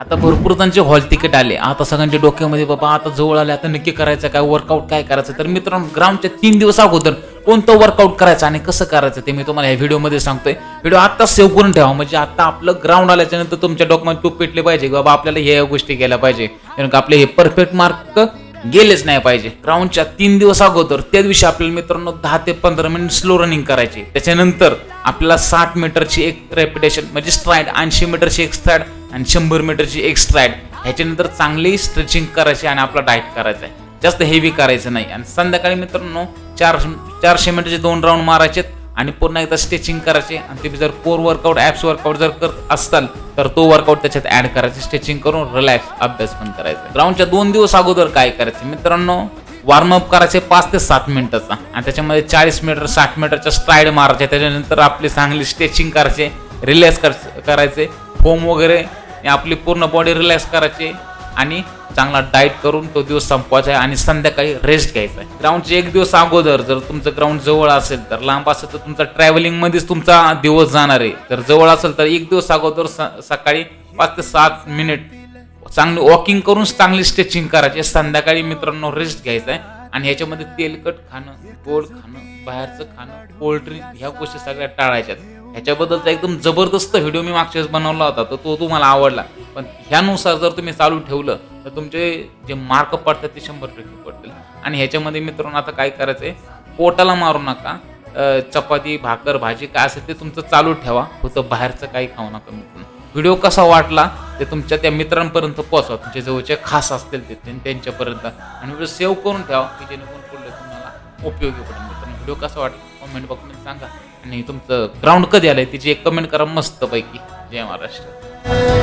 आता भरपूर त्यांचे हॉल तिकीट आले. आता सगळ्यांच्या डोक्यामध्ये बाबा आता जवळ आले आता नक्की करायचं काय? वर्कआउट काय करायचं? तर मित्रांनो ग्राउंडच्या तीन दिवस अगोदर कोणतं वर्कआउट करायचं आणि कसं करायचं ते मी तुम्हाला ह्या व्हिडिओमध्ये सांगतोय. व्हिडिओ आता सेव्ह करून ठेवा. म्हणजे आता आपलं ग्राउंड आल्याच्यानंतर तुमच्या डॉक्युमेंट टूप पेटले पाहिजे की बाबा आपल्याला ह्या गोष्टी केल्या पाहिजे. कारण का आपले हे परफेक्ट मार्क गेलेच नाही पाहिजे. ग्राउंडच्या तीन दिवस अगोदर त्या दिवशी आपल्याला मित्रांनो दहा ते पंधरा मिनिट स्लो रनिंग करायची. त्याच्यानंतर आपल्याला साठ मीटरची एक रेपिटेशन म्हणजे स्ट्राईड ऐंशी मीटरची एक स्ट्राईड आणि शंभर मीटरची एक स्ट्राईड ह्याच्यानंतर चांगली स्ट्रेचिंग करायची आणि आपला डाएट करायचा आहे. जास्त हेवी करायचं नाही. आणि संध्याकाळी मित्रांनो चार चारशे मीटरचे दोन राऊंड मारायचे आणि पुन्हा एकदा स्ट्रेचिंग करायचे. आणि तुम्ही जर कोर वर्कआउट ॲप्स वर्कआउट जर करत असाल तर तो वर्कआउट त्याच्यात ॲड करायचे. स्ट्रेचिंग करून रिलॅक्स अभ्यास पण करायचा ग्राउंडच्या दोन दिवस अगोदर काय करायचं? मित्रांनो वॉर्मअप करायचे पाच ते सात मिनिटाचा. आणि त्याच्यामध्ये चाळीस मीटर साठ मीटरच्या स्ट्राईड मारायचे. त्याच्यानंतर आपली चांगली स्ट्रेचिंग करायचे रिलॅक्स करायचे फोम वगैरे आपली पूर्ण बॉडी रिलॅक्स करायची आणि चांगला डाएट करून तो दिवस संपवायचा आहे आणि संध्याकाळी रेस्ट घ्यायचा आहे. ग्राउंडचे एक दिवस अगोदर जर तुमचं ग्राउंड जवळ असेल तर लांब असेल तर तुमचा ट्रॅव्हलिंगमध्येच तुमचा दिवस जाणार आहे. तर जवळ असेल तर एक दिवस अगोदर स- सकाळी पाच ते सात मिनिट चांगली वॉकिंग करून चांगली स्ट्रेचिंग करायची. संध्याकाळी मित्रांनो रेस्ट घ्यायचा आहे आणि ह्याच्यामध्ये तेलकट खाणं गोड खाणं बाहेरचं खाणं पोल्ट्री ह्या गोष्टी सगळ्या टाळायच्यात. ह्याच्याबद्दलचा एकदम जबरदस्त व्हिडिओ मी मागच्या वेळेस बनवला होता तर तो तुम्हाला आवडला. पण ह्यानुसार जर तुम्ही चालू ठेवलं तर तुमचे जे मार्क पडतात ते शंभर टक्के पडतील. आणि ह्याच्यामध्ये मित्रांनो आता काय करायचं आहे पोटाला मारू नका. चपाती भाकर भाजी काय असेल ते तुमचं चालू ठेवा. होतं बाहेरचं काही खाऊ नका मित्रांनो. व्हिडिओ कसा वाटला? ते तुमच्या त्या मित्रांपर्यंत पोहोचवा. तुमच्या जवळचे खास असतील ते त्यांच्यापर्यंत. आणि व्हिडिओ सेव्ह करून ठेवा की जेणेकरून पुढे तुम्हाला उपयोगी पडेल मित्रांनो. व्हिडिओ कसा वाटला? कमेंट बॉक्समध्ये सांगा. आणि तुमचं ग्राउंड कधी आलंय? तिची एक कमेंट करा मस्तपैकी. जय महाराष्ट्र.